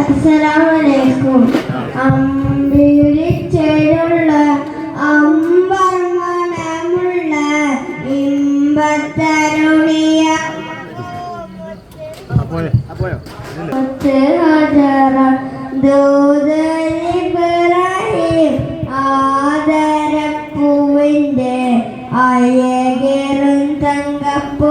അസ്സലാമലൈക്കും. അമ്പിളിച്ചേരുള്ള അമ്പർമണമുള്ള ഇമ്പത്തരുളിയ ദൂതരിബ്രാഹിം ആദരപ്പൂവിന്റെ അഴകേറും തങ്കപ്പൂ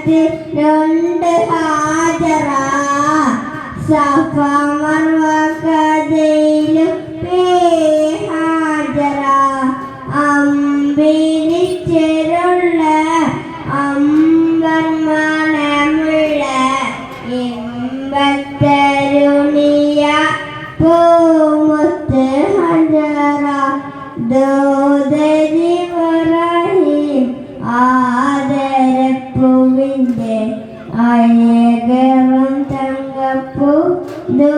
ചരിത്രത്തിൽ രണ്ട് ഹാജറ സഫ മർവ കഥയിലും ഹാജറ അമ്പിനിച്ചെരുള്ള അമ്പർമണമുള്ള ഇമ്പത്തരുണിയ പൂമുത്ത് ഹജറ ദോദരി ആദരപ്പൂവിന്റെ അഴകറും തങ്കപ്പൂ ദൂ